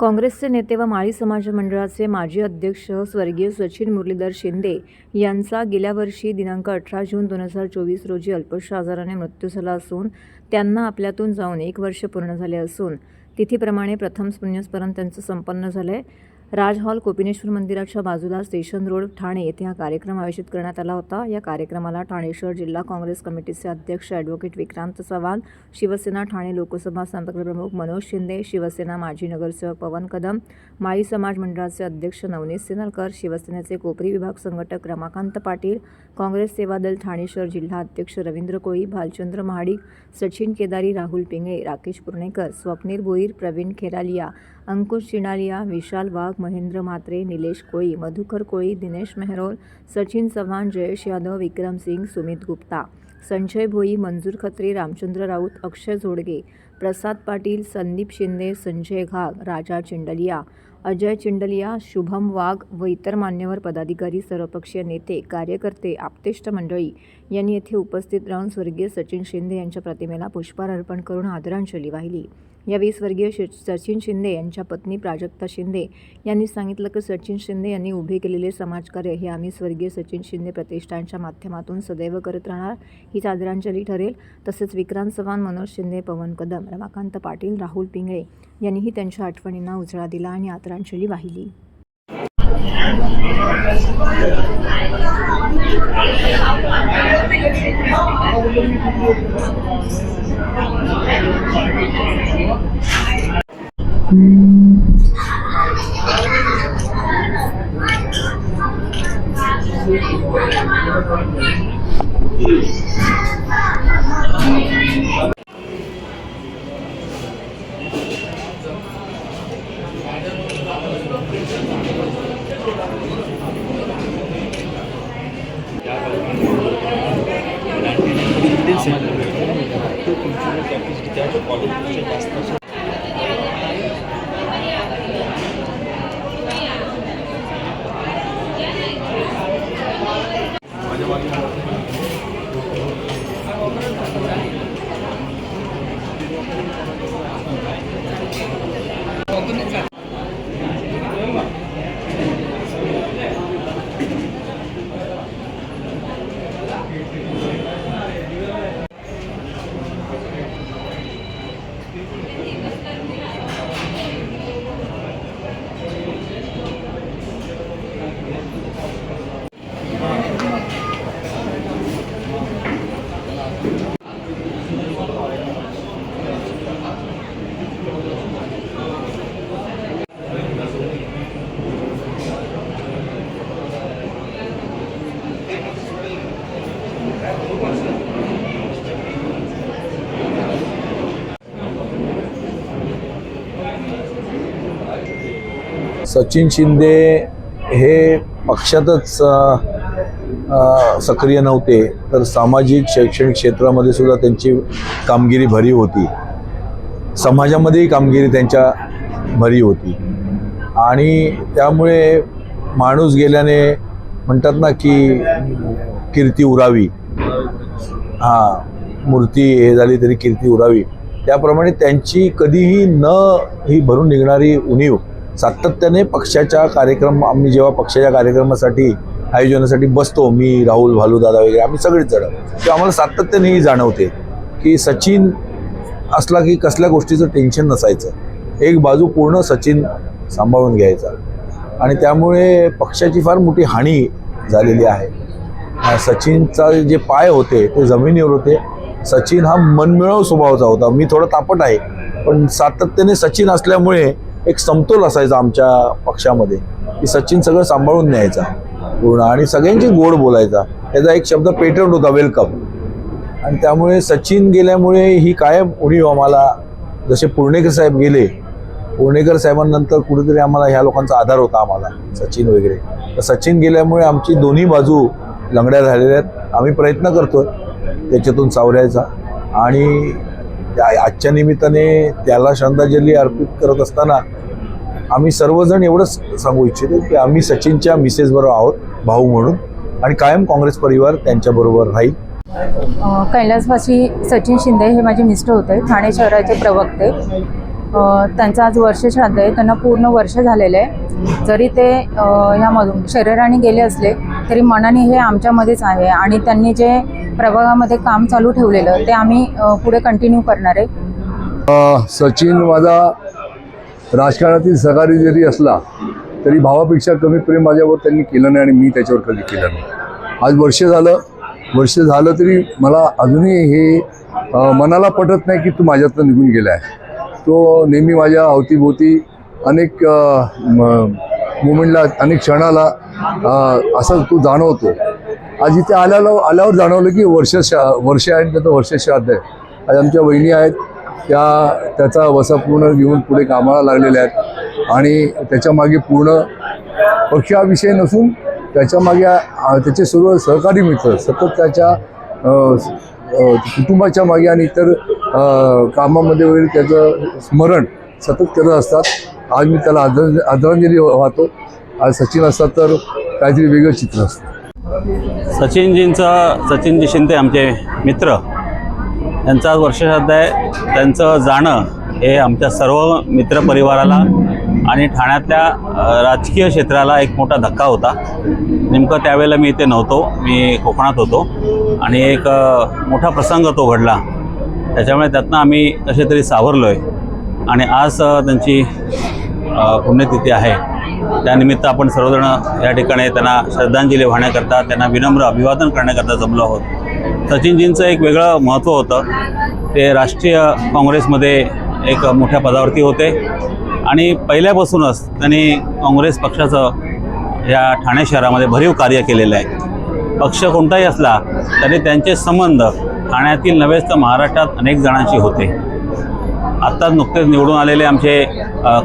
काँग्रेसचे नेते व माळी समाज मंडळाचे माजी अध्यक्ष स्वर्गीय सचिन मुरलीधर शिंदे यांचा गेल्या वर्षी दिनांक अठरा जून दोन हजार चोवीस रोजी अल्पशा आजाराने मृत्यू झाला असून त्यांना आपल्यातून जाऊन एक वर्ष पूर्ण झाले असून तिथीप्रमाणे प्रथम पुण्यस्मरण त्यांचं संपन्न झालं आहे राज हॉल कोपिनेश्वर मंदिराच्या बाजूला स्टेशन रोड ठाणे येथे हा कार्यक्रम आयोजित करण्यात आला होता. या कार्यक्रमाला ठाणे शहर जिल्हा काँग्रेस कमिटीचे अध्यक्ष ॲडव्होकेट विक्रांत चव्हाण शिवसेना ठाणे लोकसभा संपर्क प्रमुख मनोज शिंदे शिवसेना माजी नगरसेवक पवन कदम माळी समाज मंडळाचे अध्यक्ष नवनीत सिनलकर शिवसेनेचे कोपरी विभाग संघटक रमाकांत पाटील काँग्रेस सेवादल ठाणे शहर जिल्हा अध्यक्ष रवींद्र कोळी भालचंद्र महाडिक सचिन केदारी राहुल पिंगळे राकेश पुर्णेकर स्वप्नील भोईर प्रवीण खेरालिया अंकुश चिणालिया विशाल वाघ महेंद्र म्हात्रे निलेश कोळी मधुकर कोळी दिनेश मेहरोल सचिन चव्हाण जयेश यादव विक्रम सिंग सुमित गुप्ता संजय भोई मंजूर खत्री रामचंद्र राऊत अक्षय जोडगे प्रसाद पाटील संदीप शिंदे संजय घाग राजा चिंडलिया अजय चिंडलिया शुभम वाघ व इतर मान्यवर पदाधिकारी सर्वपक्षीय नेते कार्यकर्ते आप्तेष्ट मंडळी यांनी येथे उपस्थित राहून स्वर्गीय सचिन शिंदे यांच्या प्रतिमेला पुष्पहार अर्पण करून आदरांजली वाहिली. यावेळी स्वर्गीय सचिन शिंदे यांच्या पत्नी प्राजक्ता शिंदे यांनी सांगितलं की सचिन शिंदे यांनी उभे केलेले समाजकार्य हे आम्ही स्वर्गीय सचिन शिंदे प्रतिष्ठानच्या माध्यमातून सदैव करत राहणार हीच आदरांजली ठरेल. तसेच विक्रांत चव्हाण मनोज शिंदे पवन कदम रमाकांत पाटील राहुल पिंगळे यांनीही त्यांच्या आठवणींना उजळा दिला आणि आदरांजली वाहिली. Gracias. सचिन शिंदे हे पक्षातच सक्रिय नव्हते तर सामाजिक शैक्षणिक क्षेत्रामध्ये सुद्धा त्यांची कामगिरी भरीव होती. समाजामध्येही कामगिरी त्यांच्या भरीव होती. आणि त्यामुळे माणूस गेल्याने म्हणतात ना की कीर्ती उरावी. हा मूर्ती हे झाली तरी कीर्ती उरावी. त्याप्रमाणे त्यांची कधीही न ही भरून निघणारी उणीव सातत्याने पक्षाच्या कार्यक्रम आम्ही जेव्हा पक्षाच्या कार्यक्रमासाठी आयोजनासाठी बसतो मी राहुल भालूदादा वगैरे आम्ही सगळेच जण. ते आम्हाला सातत्याने ही जाणवते की सचिन असला की कसल्या गोष्टीचं टेन्शन नसायचं. एक बाजू पूर्ण सचिन सांभाळून घ्यायचा. आणि त्यामुळे पक्षाची फार मोठी हानी झालेली आहे. सचिनचा जे पाय होते ते जमिनीवर होते. सचिन हा मनमिळव स्वभावाचा होता. मी थोडा तापट आहे. पण सातत्याने सचिन असल्यामुळे एक समतोल असायचा आमच्या पक्षामध्ये. की सचिन सगळं सांभाळून न्यायचा. पूर्ण आणि सगळ्यांची गोड बोलायचा. त्याचा एक शब्द पेटंट होता वेलकम आणि त्यामुळे सचिन गेल्यामुळे ही कायम उणीव आम्हाला जसे पुर्णेकर साहेब गेले पुर्णेकर साहेबांनंतर कुठेतरी आम्हाला ह्या लोकांचा आधार होता आम्हाला सचिन वगैरे. तर सचिन गेल्यामुळे आमची दोन्ही बाजू लंगड्या झालेल्या आहेत. आम्ही प्रयत्न करतोय त्याच्यातून सावरायचा. आणि आजच्या निमित्ताने त्याला श्रद्धांजली अर्पित करत असताना आम्ही सर्वजण एवढंच सांगू इच्छितो की आम्ही सचिनच्या मिसेसबरोबर आहोत भाऊ म्हणून. आणि कायम काँग्रेस परिवार त्यांच्याबरोबर राहील. कैलासवासी सचिन शिंदे हे माझे मिस्टर होते ठाणे शहराचे प्रवक्ते. त्यांचं आज वर्ष श्राद्ध आहे त्यांना पूर्ण वर्ष झालेलं आहे. जरी ते ह्यामधून शरीराने गेले असले तरी मनाने हे आमच्यामध्येच आहे. आणि त्यांनी जे प्रभागामध्ये काम चालू ठेवलेलं ते आम्ही पुढे कंटिन्यू करणार आहे. सचिन माझा राजकारणातील सहकारी जरी असला तरी भावापेक्षा कमी प्रेम माझ्यावर त्यांनी केलं नाही आणि मी त्याच्यावर कधी केलं नाही. आज वर्ष झालं वर्ष झालं तरी मला अजूनही हे मनाला पटत नाही की तू माझ्यातनं निघून गेला आहे तो नेहमी माझ्या अवतीभोवती अनेक मुमेंटला अनेक क्षणाला असं तू जाणवतो. आज इथे आल्याला आल्यावर जाणवलं की वर्ष वर्ष आहे आणि त्याचं वर्ष श्राद्ध आहे. आज आमच्या वहिनी आहेत. त्या त्याचा वसा पूर्ण घेऊन पुढे कामाला लागलेल्या आहेत. आणि त्याच्यामागे पूर्ण पक्ष हा विषय नसून त्याच्यामागे त्याचे सर्व सहकारी मित्र सतत त्याच्या कुटुंबाच्या मागे आणि इतर कामामध्ये वगैरे त्याचं स्मरण सतत करत असतात. आज मी त्याला आदर आदरांजली वाहतो. आज सचिन असतात तर काहीतरी वेगळं चित्र असतं. सचिनजींचं सचिनजी शिंदे आमचे मित्र. यांचा वर्षश्राद्ध आहे. त्यांचं जाणं हे आमच्या सर्व मित्रपरिवाराला आणि ठाण्यातल्या राजकीय क्षेत्राला एक मोठा धक्का होता. नेमकं त्यावेळेला मी इथे नव्हतो. मी कोकणात होतो. आणि एक मोठा प्रसंग तो घडला. त्याच्यामुळे त्यातनं आम्ही कसे तरी सावरलो आहे आणि आज त्यांची पुण्यतिथी आहे. त्यानिमित्त आपण सर्वजण या ठिकाणी त्यांना श्रद्धांजली वाहण्याकरता त्यांना विनम्र अभिवादन करण्याकरता जमलो आहोत. सचिनजींचं एक वेगळं महत्त्व होतं. ते राष्ट्रीय काँग्रेसमध्ये एक मोठ्या पदावरती होते. आणि पहिल्यापासूनच त्यांनी काँग्रेस पक्षाचं या ठाणे शहरामध्ये भरीव कार्य केलेलं आहे. पक्ष कोणताही असला तरी त्यांचे संबंध ठाण्यातील नव्हेच तर महाराष्ट्रात अनेक जणांशी होते. आत्ताच नुकतेच निवडून आलेले आमचे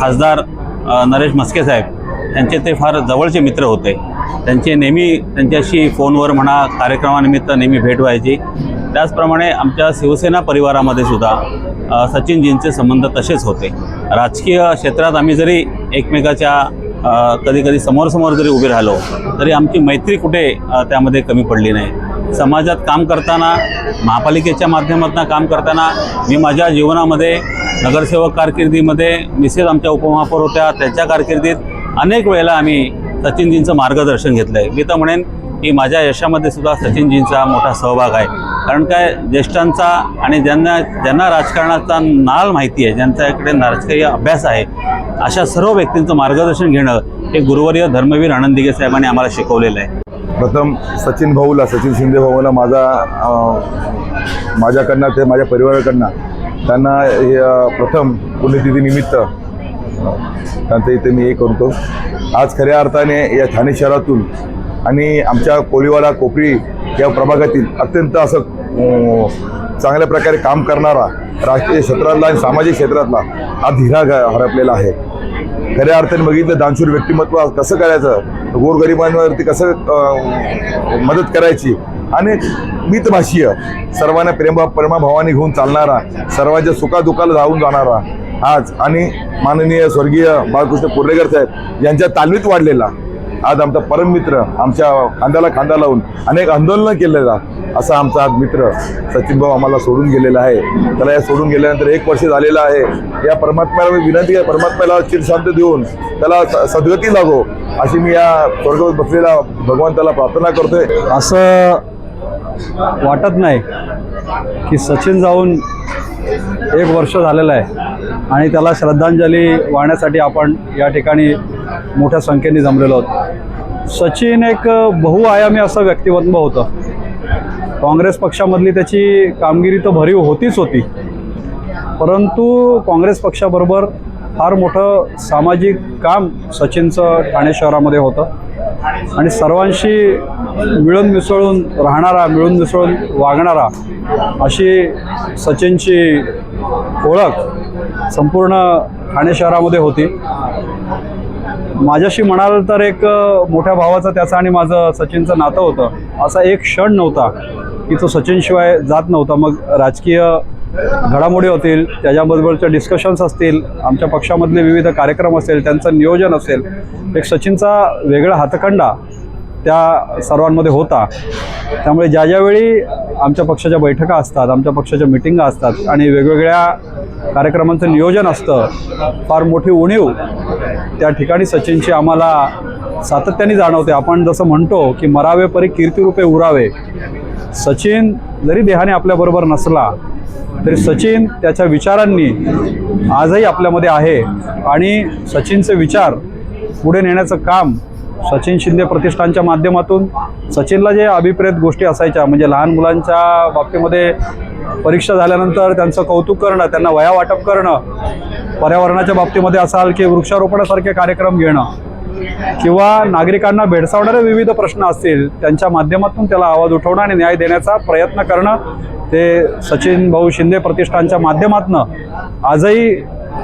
खासदार नरेश म्हस्के साहेब. त्यांचे ते फार जवळचे मित्र होते. त्यांचे नेहमी त्यांच्याशी फोनवर म्हणा कार्यक्रमानिमित्त नेहमी भेट व्हायची. त्याचप्रमाणे आमच्या शिवसेना परिवारामध्ये सुद्धा सचिनजींचे संबंध तसेच होते. राजकीय क्षेत्रात आम्ही जरी एकमेकाच्या कधी कधी समोरसमोर जरी उभे राहिलो तरी आमची मैत्री कुठे त्यामध्ये कमी पडली नाही. समाजात काम करताना महापालिकेच्या माध्यमातून काम करताना मी माझ्या जीवनामध्ये नगरसेवक कारकिर्दीमध्ये मिसेस आमच्या उपमहापौर होत्या त्यांच्या कारकिर्दीत अनेक वेळेला आम्ही सचिनजींचं मार्गदर्शन घेतलं आहे मी तर म्हणेन की माझ्या यशामध्ये सुद्धा सचिनजींचा मोठा सहभाग आहे. कारण काय ज्येष्ठांचा आणि ज्यांना ज्यांना राजकारणाचा नाल माहिती आहे ज्यांच्याकडे राजकीय अभ्यास आहे अशा सर्व व्यक्तींचं मार्गदर्शन घेणं हे गुरुवर्य धर्मवीर आनंदिगे साहेबांनी आम्हाला शिकवलेलं आहे. प्रथम सचिन भाऊला सचिन शिंदे भाऊला माझा माझ्याकडनं ते माझ्या परिवाराकडनं त्यांना हे, प्रथम पुण्यतिथीनिमित्त त्यांचं इथे मी हे करतो. आज खऱ्या अर्थाने या ठाणे शहरातून आणि आमच्या कोळीवाडा कोपरी या प्रभागातील अत्यंत असं चांगल्या प्रकारे काम करणारा राष्ट्रीय क्षेत्रातला आणि सामाजिक क्षेत्रातला हा धीरा हरपलेला आहे. खऱ्या अर्थाने बघितलं दानशूर व्यक्तिमत्व कसं करायचं? गोरगरिबांवरती कसं मदत करायची? आणि मितभाषीय सर्वांना प्रेमा प्रेमाभावाने घेऊन चालणारा सर्वांच्या सुखादुखाला धावून जाणारा आज आणि माननीय स्वर्गीय बाळकृष्ण कोर्रेकर साहेब यांच्या तालमीत वाढलेला. आज आमचा परममित्र आमच्या खांद्याला खांदा लावून अनेक आंदोलनं केलेला असा आमचा आज मित्र सचिन भाऊ आम्हाला सोडून गेलेला आहे. त्याला या सोडून गेल्यानंतर एक वर्ष झालेलं आहे. या परमात्म्याला मी विनंती आहे परमात्म्याला चिरशांत देऊन त्याला स- सद्गती लागो अशी मी या स्वर्गात बसलेला भगवंताला प्रार्थना करतोय. असं वाटत नाही की सचिन जाऊन एक वर्ष झालेलं आहे. आणि त्याला श्रद्धांजली वाहण्यासाठी आपण या ठिकाणी मोठ्या संख्येने जमलेलो आहोत. सचिन एक बहुआयामी असं व्यक्तिमत्व होतं. काँग्रेस पक्षामधली त्याची कामगिरी तर भरीव होतीच होती. परंतु काँग्रेस पक्षाबरोबर फार मोठं सामाजिक काम सचिनचं ठाणे शहरामध्ये होतं. आणि सर्वांशी मिळून मिसळून राहणारा मिळून मिसळून वागणारा अशी सचिनची ओळख संपूर्ण ठाणे शहरामध्ये होती. माझ्याशी म्हणाल तर एक मोठ्या भावाचं त्याचं आणि माझं सचिनचं नातं होतं. असा एक क्षण नव्हता की तो सचिनशिवाय जात नव्हता. मग राजकीय घडामोडी होतील त्याच्याबरोबरच्या डिस्कशन्स असतील आमच्या पक्षामधले विविध कार्यक्रम असेल त्यांचं नियोजन असेल एक सचिनचा वेगळा हातखंडा त्या सर्वांमध्ये होता. त्यामुळे ज्या ज्यावेळी आमच्या पक्षाच्या बैठका असतात आमच्या पक्षाच्या मिटिंगा असतात आणि वेगवेगळ्या कार्यक्रमांचं नियोजन असतं. फार मोठी उणीव. त्या ठिकाणी सचिनची आम्हाला सातत्याने जाणवते. आपण जसं म्हणतो की मरावे परी कीर्तिरूपे उरावे. सचिन जरी देहाने आपल्याबरोबर नसला तरी सचिन त्याच्या विचारांनी आजही आपल्यामध्ये आहे. आणि सचिनचे विचार पुढे नेण्याचं काम सचिन शिंदे प्रतिष्ठानच्या माध्यमातून सचिनला जे अभिप्रेत गोष्टी असायच्या म्हणजे लहान मुलांच्या बाबतीमध्ये परीक्षा झाल्यानंतर त्यांचं कौतुक करणं त्यांना वया वाटप करणं पर्यावरणाच्या बाबतीमध्ये असाल की वृक्षारोपणासारखे कार्यक्रम घेणं किंवा नागरिकांना भेडसावणारे विविध प्रश्न असतील त्यांच्या माध्यमातून त्याला आवाज उठवणं आणि न्याय देण्याचा प्रयत्न करणं ते सचिन भाऊ शिंदे प्रतिष्ठानच्या माध्यमातनं आजही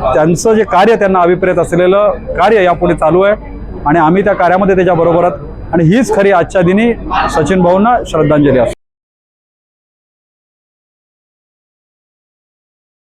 त्यांचं जे कार्य त्यांना अभिप्रेत असलेलं कार्य यापुढे चालू आहे आणि आम्ही त्या कार्यामध्ये त्याच्याबरोबर आहोत आणि हीच खरी आजच्या दिनी सचिन भाऊंना श्रद्धांजली असते.